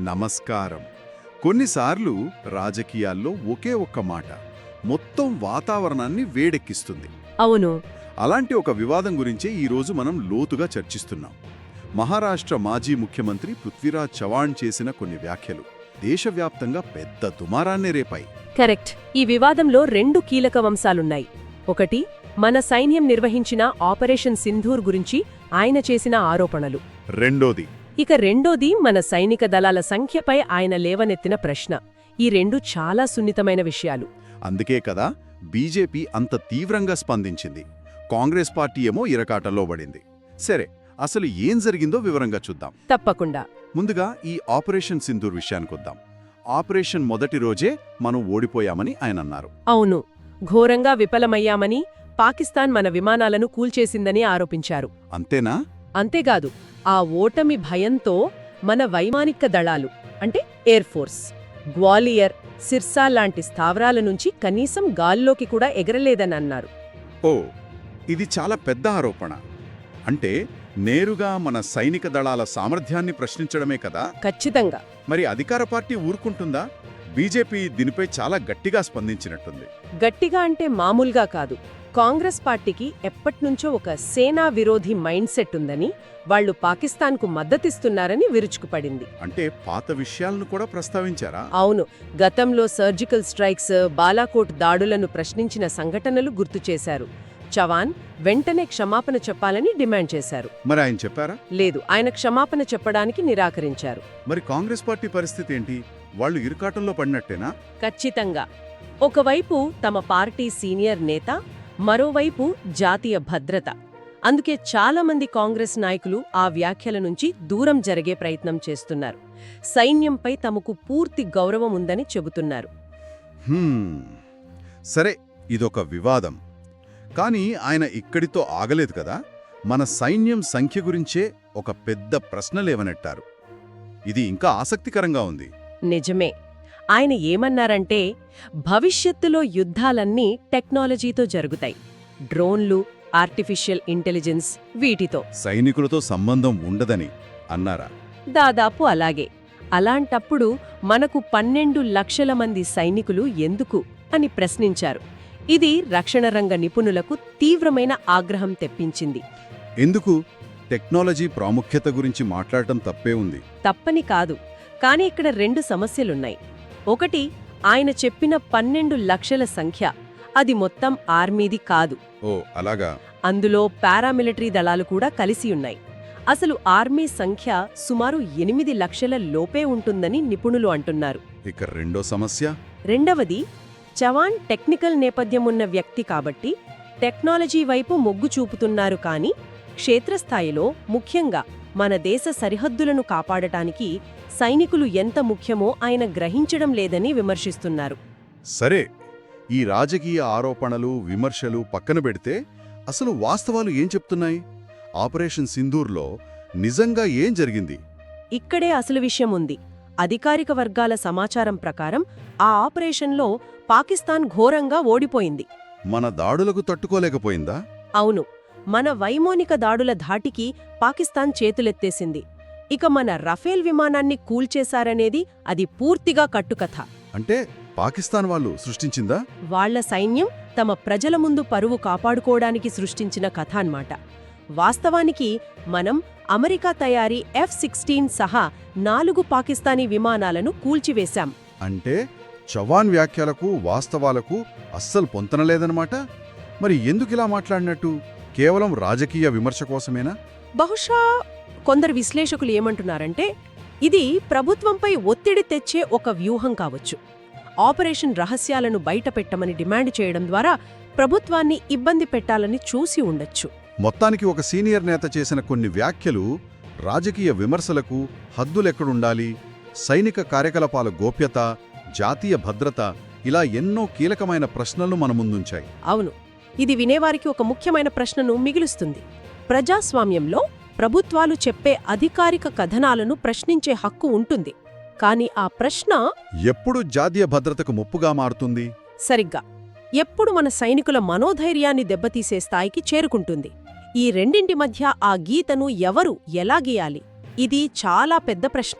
నమస్కారం. కొన్నిసార్లు రాజకీయాల్లో ఒకే ఒక్క మాట మొత్తం వాతావరణాన్ని వేడెక్కిస్తుంది. అవును. అలాంటి ఒక వివాదం గురించే ఈరోజు మనం లోతుగా చర్చిస్తున్నాం. మహారాష్ట్ర మాజీ ముఖ్యమంత్రి పృథ్వీరాజ్ చవాణ్ చేసిన కొన్ని వ్యాఖ్యలు దేశవ్యాప్తంగా పెద్ద దుమారాన్నే రేపాయి. కరెక్ట్. ఈ వివాదంలో రెండు కీలక వంశాలున్నాయి. ఒకటి మన సైన్యం నిర్వహించిన ఆపరేషన్ సింధూర్ గురించి ఆయన చేసిన ఆరోపణలు. రెండోది ఇక రెండోది మన సైనిక దళాల సంఖ్యపై ఆయన లేవనెత్తిన ప్రశ్న. ఈ రెండు చాలా సున్నితమైన విషయాలు. అందుకే కదా బీజేపీ అంత తీవ్రంగా స్పందించింది. కాంగ్రెస్ పార్టీ ఏమో ఇరకాటంలో పడింది. సరే అసలు ఏం జరిగిందో వివరంగా చూద్దాం. తప్పకుండా. ముందుగా ఈ ఆపరేషన్ సింధూర్ విషయానికొద్దాం ఆపరేషన్ మొదటి రోజే మనం ఓడిపోయామని ఆయన అన్నారు. అవును ఘోరంగా విఫలమయ్యామని పాకిస్తాన్ మన విమానాలను కూల్చేసిందని ఆరోపించారు. అంతేనా? అంతేకాదు ఆ ఓటమి భయంతో మన వైమానిక దళాలు అంటే ఎయిర్ ఫోర్స్ గ్వాలియర్ సిర్సా లాంటి స్థావరాల నుంచి కనీసం గాల్లోకి కూడా ఎగరలేదని అన్నారు. ఓ ఇది చాలా పెద్ద ఆరోపణ. అంటే నేరుగా మన సైనిక దళాల సామర్థ్యాన్ని ప్రశ్నించడమే కదా? ఖచ్చితంగా. మరి అధికార పార్టీ ఊరుకుంటుందా? బీజేపీ దీనిపై చాలా గట్టిగా స్పందించినట్టుంది. గట్టిగా అంటే మామూలుగా కాదు. కాంగ్రెస్ పార్టీకి ఎప్పట్నుంచో ఒక సేనా విరోధి మైండ్ సెట్ ఉందని వాళ్ళు పాకిస్తాన్కు మద్దతిస్తున్నారని విరుచుకుపడింది. అంటే పాత విషయాలను కూడా ప్రస్తావించారా? అవును. గతంలో సర్జికల్ స్ట్రైక్స్ బాలాకోట్ దాడులను ప్రశ్నించిన సంఘటనలు గుర్తు చేశారు. చవాన్ వెంటనే క్షమాపణ చెప్పాలని డిమాండ్ చేశారు. మరి ఆయన చెప్పారా? లేదు ఆయన క్షమాపణ చెప్పడానికి నిరాకరించారు. మరి కాంగ్రెస్ పార్టీ పరిస్థితి ఏంటి? వాళ్ళు ఇరుకాటంలో పడినట్టేనా? ఖచ్చితంగా. ఒకవైపు తమ పార్టీ సీనియర్ నేత మరోవైపు జాతీయ భద్రత. అందుకే చాలామంది కాంగ్రెస్ నాయకులు ఆ వ్యాఖ్యల నుంచి దూరం జరిగే ప్రయత్నం చేస్తున్నారు. సైన్యంపై తమకు పూర్తి గౌరవం ఉందని చెబుతున్నారు. సరే ఇదొక వివాదం. కానీ ఆయన ఇక్కడితో ఆగలేదు కదా? మన సైన్యం సంఖ్య గురించే ఒక పెద్ద ప్రశ్న లేవనెట్టారు. ఇది ఇంకా ఆసక్తికరంగా ఉంది. నిజమే. ఆయన ఏమన్నారంటే భవిష్యత్తులో యుద్ధాలన్నీ టెక్నాలజీతో జరుగుతాయి. డ్రోన్లు ఆర్టిఫిషియల్ ఇంటెలిజెన్స్ వీటితో. సైనికులతో సంబంధం ఉండదని అన్నారా? దాదాపు అలాగే. అలాంటప్పుడు మనకు పన్నెండు లక్షల మంది సైనికులు ఎందుకు అని ప్రశ్నించారు. ఇది రక్షణ రంగ నిపుణులకు తీవ్రమైన ఆగ్రహం తెప్పించింది. ఎందుకు? టెక్నాలజీ ప్రాముఖ్యత గురించి మాట్లాడటం తప్పే ఉంది. తప్పని కాదు. కానీ ఇక్కడ రెండు సమస్యలున్నాయి. ఒకటి ఆయన చెప్పిన పన్నెండు లక్షల సంఖ్య. అది మొత్తం ఆర్మీది కాదు. ఓ అలాగా? అందులో పారామిలిటరీ దళాలు కూడా కలిసి ఉన్నాయి. అసలు ఆర్మీ సంఖ్య సుమారు ఎనిమిది లక్షల లోపే ఉంటుందని నిపుణులు అంటున్నారు. ఇక రెండో సమస్య? రెండవది చవాన్ టెక్నికల్ నేపథ్యం ఉన్న వ్యక్తి కాబట్టి టెక్నాలజీ వైపు మొగ్గు చూపుతున్నారు కానీ క్షేత్రస్థాయిలో ముఖ్యంగా మన దేశ సరిహద్దులను కాపాడటానికి సైనికులు ఎంత ముఖ్యమో ఆయన గ్రహించడం లేదని విమర్శిస్తున్నారు. సరే ఈ రాజకీయ ఆరోపణలు విమర్శలు పక్కన పెడితే అసలు వాస్తవాలు ఏం చెప్తున్నాయి? ఆపరేషన్ సింధూర్లో నిజంగా ఏం జరిగింది? ఇక్కడే అసలు విషయం ఉంది. అధికారిక వర్గాల సమాచారం ప్రకారం ఆ ఆపరేషన్లో పాకిస్తాన్ ఘోరంగా ఓడిపోయింది. మన దాడులకు తట్టుకోలేకపోయిందా? అవును. మన వైమోనిక దాడుల ధాటికి పాకిస్తాన్ చేతులెత్తేసింది. ఇక మన రఫేల్ విమానాన్ని కూల్చేశారనేది అది పూర్తిగా కట్టుకథ. అంటే పాకిస్తాన్ వాళ్ళు సృష్టించిందా? వాళ్ళ సైన్యం తమ ప్రజల ముందు పరువు కాపాడుకోవడానికి సృష్టించిన కథ అన్నమాట. వాస్తవానికి మనం అమెరికా తయారీ ఎఫ్ సిక్స్టీన్ సహా నాలుగు పాకిస్తానీ విమానాలను కూల్చివేశాం. అంటే చవాన్ వ్యాఖ్యలకు వాస్తవాలకు అస్సలు పొంతనలేదన్నమాట మరి ఎందుకిలా మాట్లాడినట్టు? కేవలం రాజకీయ విమర్శ కోసమేనా? బహుశా కొందరు విశ్లేషకులు ఏమంటున్నారంటే ఇది ప్రభుత్వంపై ఒత్తిడి తెచ్చే ఒక వ్యూహం కావచ్చు. ఆపరేషన్ రహస్యాలను బయటపెట్టమని డిమాండ్ చేయడం ద్వారా ప్రభుత్వాన్ని ఇబ్బంది పెట్టాలని చూసి ఉండొచ్చు. మొత్తానికి ఒక సీనియర్ నేత చేసిన కొన్ని వ్యాఖ్యలు రాజకీయ విమర్శలకు హద్దులెక్కడుండాలి? సైనిక కార్యకలాపాల గోప్యత జాతీయ భద్రత ఇలా ఎన్నో కీలకమైన ప్రశ్నలను మన ముందుంచాయి. అవును. ఇది వినేవారికి ఒక ముఖ్యమైన ప్రశ్నను మిగులుస్తుంది. ప్రజాస్వామ్యంలో ప్రభుత్వాలు చెప్పే అధికారిక కథనాలను ప్రశ్నించే హక్కు ఉంటుంది. కాని ఆ ప్రశ్న ఎప్పుడు జాతీయ భద్రతకు ముప్పుగా మారుతుంది? సరిగ్గా. ఎప్పుడు మన సైనికుల మనోధైర్యాన్ని దెబ్బతీసే స్థాయికి చేరుకుంటుంది. ఈ రెండింటి మధ్య ఆ గీతను ఎవరు ఎలా గీయాలి? ఇది చాలా పెద్ద ప్రశ్న.